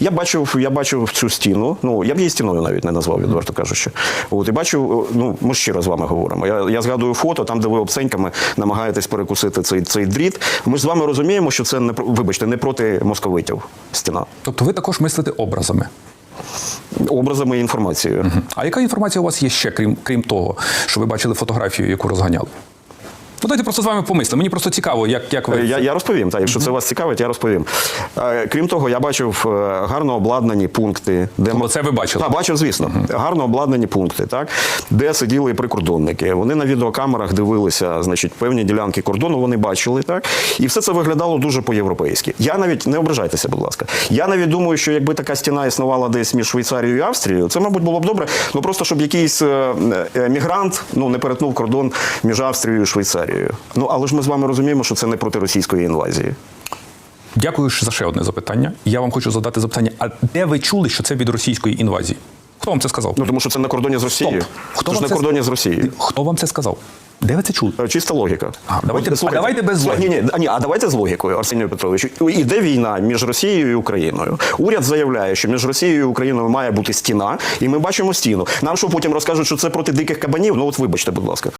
Я бачив, я бачив цю стіну. Ну я б її стіною навіть не назвав, відверто кажучи. От і бачив, ну ми щиро з вами говоримо. Я, я згадую фото, там, де ви обценьками намагаєтесь перекусити цей, цей дріт. Ми ж з вами розуміємо, що це не вибачте, не проти московитів стіна. Тобто ви також мислите образами. Образами і інформацією. А яка інформація у вас є ще, крім, крім того, що ви бачили фотографію, яку розганяли? Ну, дайте просто з вами помислимо. Мені просто цікаво, як, як ви. Е, Я, я розповім, так, якщо це вас цікавить, я розповім. Е, Крім того, я бачив е, гарно обладнані пункти, де Тобто це ви бачили? Так, бачив, звісно. Гарно обладнані пункти, так, де сиділи прикордонники. Вони на відеокамерах дивилися, значить, певні ділянки кордону вони бачили, так. І все це виглядало дуже по-європейськи. Я навіть не ображайтеся, будь ласка. Я навіть думаю, що якби така стіна існувала десь між Швейцарією і Австрією, це, мабуть, було б добре. Ну просто щоб якийсь мігрант ну, не перетнув кордон між Австрією і Швейцарією. Ну але ж ми з вами розуміємо, що це не проти російської інвазії. Дякую за ще одне запитання. Я вам хочу задати запитання: а де ви чули, що це від російської інвазії? Хто вам це сказав? Ну тому що це на кордоні з Росією. Хто це ж на це кордоні з Росією. Хто вам це сказав? Де ви це чули? Е, Чиста логіка. А, давайте- слухайте, а давайте без логіки. Ні, ні, ні, а давайте з логікою, Арсенію Петровичу. Іде війна між Росією і Україною. Уряд заявляє, що між Росією і Україною має бути стіна, і ми бачимо стіну. Нам що потім розкажуть, що це проти диких кабанів? Ну от вибачте, будь ласка.